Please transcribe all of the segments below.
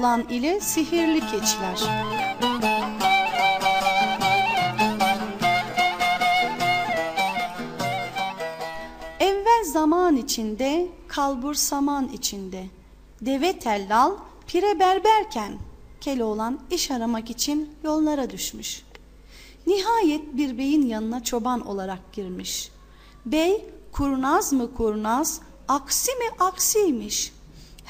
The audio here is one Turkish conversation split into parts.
Keloğlan ile sihirli keçiler. Evvel zaman içinde, kalbur saman içinde. Deve tellal, pire berberken Keloğlan iş aramak için yollara düşmüş. Nihayet bir beyin yanına çoban olarak girmiş. Bey kurnaz mı kurnaz, aksi mi aksiymiş.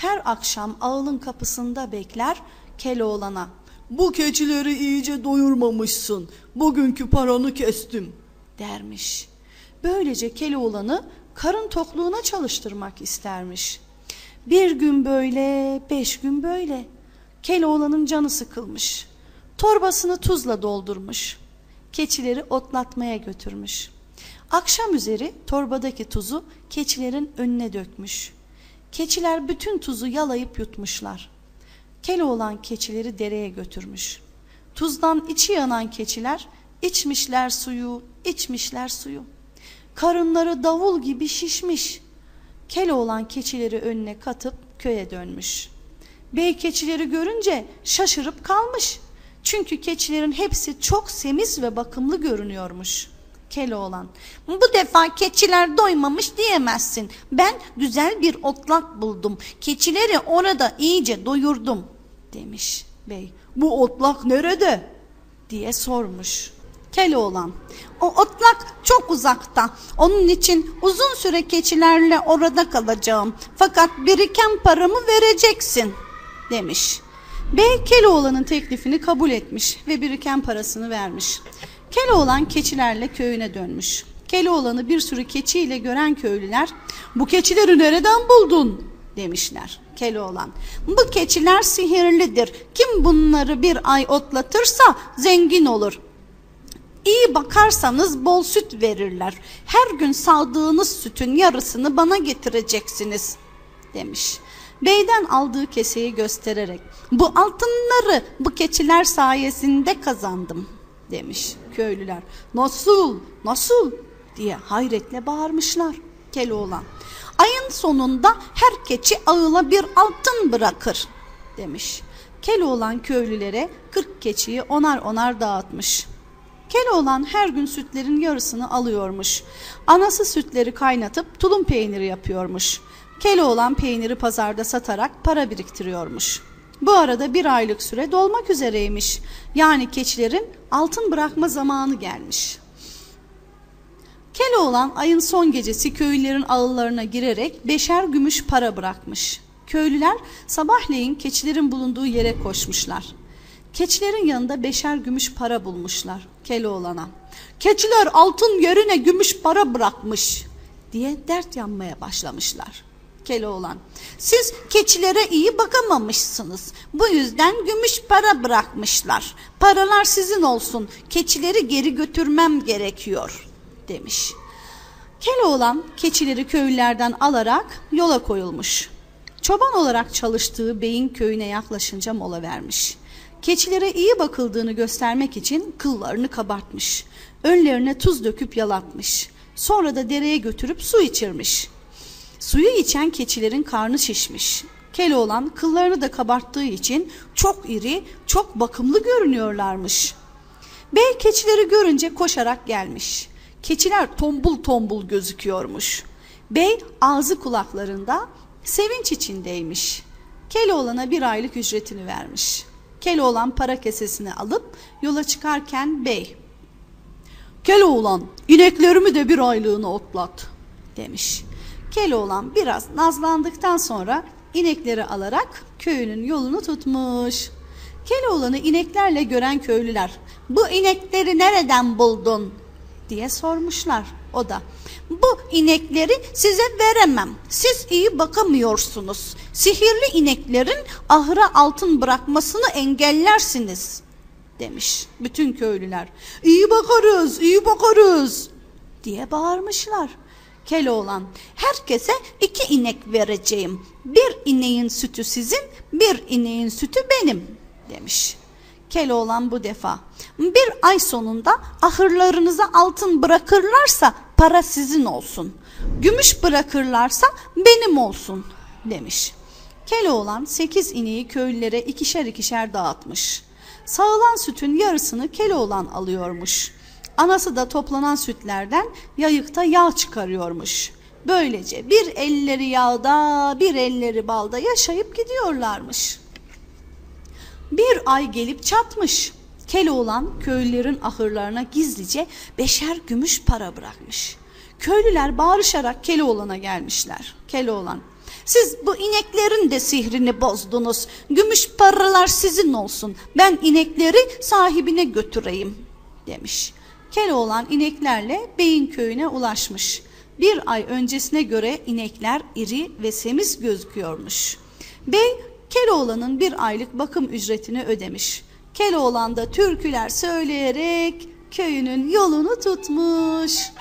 Her akşam ağılın kapısında bekler Keloğlan'a. Bu keçileri iyice doyurmamışsın. Bugünkü paranı kestim. dermiş. Böylece Keloğlan'ı karın tokluğuna çalıştırmak istermiş. Bir gün böyle, beş gün böyle. Keloğlan'ın canı sıkılmış. Torbasını tuzla doldurmuş. Keçileri otlatmaya götürmüş. Akşam üzeri torbadaki tuzu keçilerin önüne dökmüş. Keçiler bütün tuzu yalayıp yutmuşlar. Keloğlan keçileri dereye götürmüş. Tuzdan içi yanan keçiler içmişler suyu, içmişler suyu. Karınları davul gibi şişmiş. Keloğlan keçileri önüne katıp köye dönmüş. Bey keçileri görünce şaşırıp kalmış. Çünkü keçilerin hepsi çok semiz ve bakımlı görünüyormuş. Keloğlan, bu defa keçiler doymamış diyemezsin. Ben güzel bir otlak buldum. Keçileri orada iyice doyurdum demiş bey. Bu otlak nerede? diye sormuş. Keloğlan, o otlak çok uzakta. Onun için uzun süre keçilerle orada kalacağım. Fakat biriken paramı vereceksin demiş. Bey Keloğlan'ın teklifini kabul etmiş ve biriken parasını vermiş. Keloğlan keçilerle köyüne dönmüş. Keloğlan'ı bir sürü keçiyle gören köylüler bu keçileri nereden buldun demişler. Keloğlan bu keçiler sihirlidir. Kim bunları bir ay otlatırsa zengin olur. İyi bakarsanız bol süt verirler. Her gün sağdığınız sütün yarısını bana getireceksiniz demiş. Beyden aldığı keseyi göstererek bu altınları bu keçiler sayesinde kazandım demiş köylüler. Nasıl nasıl diye hayretle bağırmışlar Keloğlan. Ayın sonunda her keçi ağıla bir altın bırakır demiş. Keloğlan köylülere kırk keçiyi onar onar dağıtmış. Keloğlan her gün sütlerin yarısını alıyormuş. Anası sütleri kaynatıp tulum peyniri yapıyormuş. Keloğlan peyniri pazarda satarak para biriktiriyormuş. Bu arada bir aylık süre dolmak üzereymiş. Yani keçilerin altın bırakma zamanı gelmiş. Keloğlan ayın son gecesi köylülerin ağıllarına girerek beşer gümüş para bırakmış. Köylüler sabahleyin keçilerin bulunduğu yere koşmuşlar. Keçilerin yanında beşer gümüş para bulmuşlar Keloğlan'a. Keçiler altın yerine gümüş para bırakmış diye dert yanmaya başlamışlar. Keloğlan, siz keçilere iyi bakamamışsınız. Bu yüzden gümüş para bırakmışlar. Paralar sizin olsun. Keçileri geri götürmem gerekiyor demiş. Keloğlan keçileri köylülerden alarak yola koyulmuş. Çoban olarak çalıştığı beyin köyüne yaklaşınca mola vermiş. Keçilere iyi bakıldığını göstermek için kıllarını kabartmış. Önlerine tuz döküp yalatmış. Sonra da dereye götürüp su içirmiş. Suyu içen keçilerin karnı şişmiş. Keloğlan kıllarını da kabarttığı için çok iri, çok bakımlı görünüyorlarmış. Bey keçileri görünce koşarak gelmiş. Keçiler tombul tombul gözüküyormuş. Bey ağzı kulaklarında sevinç içindeymiş. Keloğlan'a bir aylık ücretini vermiş. Keloğlan para kesesini alıp yola çıkarken bey Keloğlan ineklerimi de bir aylığına otlat. demiş. Keloğlan biraz nazlandıktan sonra inekleri alarak köyünün yolunu tutmuş. Keloğlan'ı ineklerle gören köylüler bu inekleri nereden buldun diye sormuşlar. O da bu inekleri size veremem. Siz iyi bakamıyorsunuz. Sihirli ineklerin ahıra altın bırakmasını engellersiniz demiş bütün köylüler. İyi bakarız, iyi bakarız. diye bağırmışlar. Keloğlan herkese iki inek vereceğim. Bir ineğin sütü sizin, bir ineğin sütü benim demiş. Keloğlan bu defa bir ay sonunda ahırlarınıza altın bırakırlarsa para sizin olsun. Gümüş bırakırlarsa benim olsun demiş. Keloğlan sekiz ineği köylülere ikişer ikişer dağıtmış. Sağılan sütün yarısını Keloğlan alıyormuş. Anası da toplanan sütlerden yayıkta yağ çıkarıyormuş. Böylece bir elleri yağda bir elleri balda yaşayıp gidiyorlarmış. Bir ay gelip çatmış. Keloğlan köylülerin ahırlarına gizlice beşer gümüş para bırakmış. Köylüler bağırışarak Keloğlan'a gelmişler. Keloğlan, siz bu ineklerin de sihrini bozdunuz. Gümüş paralar sizin olsun. Ben inekleri sahibine götüreyim demiş. Keloğlan ineklerle beyin köyüne ulaşmış. Bir ay öncesine göre inekler iri ve semiz gözüküyormuş. Bey Keloğlan'ın bir aylık bakım ücretini ödemiş. Keloğlan da türküler söyleyerek köyünün yolunu tutmuş.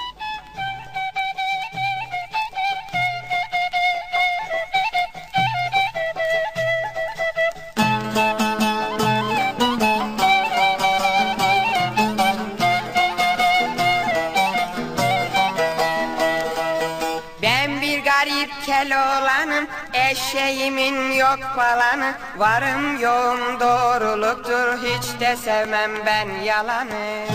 Garip keloğlanım Eşeğimin yok falanı. Varım yoğum doğruluktur Hiç de sevmem ben yalanı